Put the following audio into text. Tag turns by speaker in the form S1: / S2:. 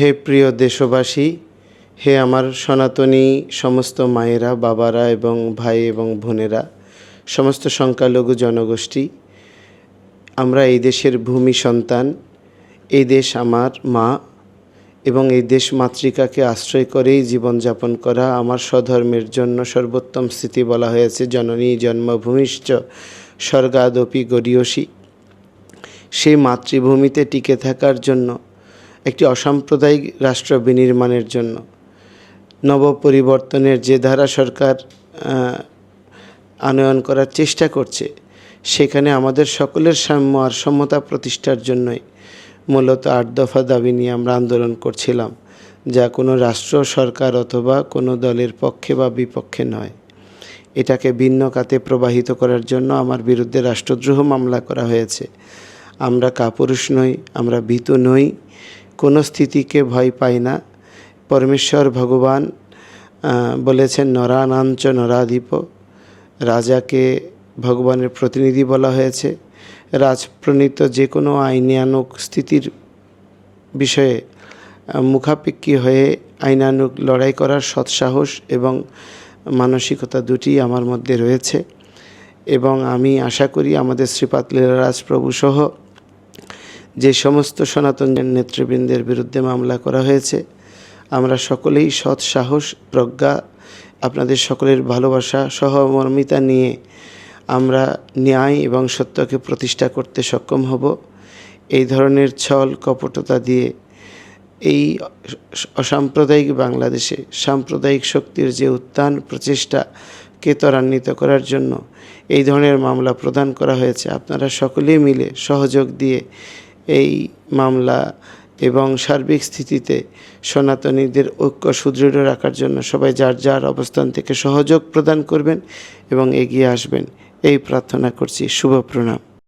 S1: হে প্রিয় দেশবাসী, হে আমার সনাতনী সমস্ত মায়েরা, বাবারা এবং ভাই এবং বোনেরা, সমস্ত সংখ্যালঘু জনগোষ্ঠী, আমরা এই দেশের ভূমি সন্তান, এই দেশ আমার মা এবং এই দেশ মাতৃকাকে আশ্রয় করেই জীবনযাপন করা আমার স্বধর্মের জন্য সর্বোত্তম স্থিতি বলা হয়েছে, জননী জন্মভূমিশ্চ স্বর্গাদপি গরীয়সী সেই মাতৃভূমিতে টিকে থাকার জন্য একটি অসাম্প্রদায়িক রাষ্ট্র বিনির্মাণের জন্য। নব পরিবর্তনের যে ধারা সরকার আনয়ন করার চেষ্টা করছে, সেখানে আমাদের সকলের সাম্য আর সমতা প্রতিষ্ঠার জন্যই মূলত আট দফা দাবি নিয়ে আমরা আন্দোলন করছিলাম, যা কোনো রাষ্ট্র, সরকার অথবা কোনো দলের পক্ষে বা বিপক্ষে নয়। এটাকে ভিন্ন কাতে প্রবাহিত করার জন্য আমার বিরুদ্ধে রাষ্ট্রদ্রোহ মামলা করা হয়েছে। আমরা কাপুরুষ নই, আমরা ভীত নই কোনো স্থিতিকে ভয় পাই না। পরমেশ্বর ভগবান বলেছেন, নরানাঞ্চ নরাধিপ, রাজাকে ভগবানের প্রতিনিধি বলা হয়েছে। রাজপ্রণীত যে কোনো আইনানুক স্থিতির বিষয়ে মুখাপেক্ষী হয়ে আইনানুক লড়াই করার সৎসাহস এবং মানসিকতা দুটি আমার মধ্যে রয়েছে এবং আমি আশা করি আমাদের শ্রীপাদ লীলারাজ প্রভু সহ যে সমস্ত সনাতন নেতৃবৃন্দের বিরুদ্ধে মামলা করা হয়েছে, আমরা সকলেই সৎ সাহস, প্রজ্ঞা, আপনাদের সকলের ভালোবাসা সহমর্মিতা নিয়ে আমরা ন্যায় এবং সত্যকে প্রতিষ্ঠা করতে সক্ষম হব। এই ধরনের ছল কপটতা দিয়ে এই অসাম্প্রদায়িক বাংলাদেশে সাম্প্রদায়িক শক্তির যে উত্থান প্রচেষ্টাকে ত্বরান্বিত করার জন্য এই ধরনের মামলা প্রদান করা হয়েছে, আপনারা সকলেই মিলে সহযোগ দিয়ে এই মামলা এবং সার্বিক স্থিতিতে সনাতনীদের ঐক্য সুদৃঢ় রাখার জন্য সবাই যার যার অবস্থান থেকে সহযোগ প্রদান করবেন এবং এগিয়ে আসবেন। এই প্রার্থনা করছি। শুভ প্রণাম।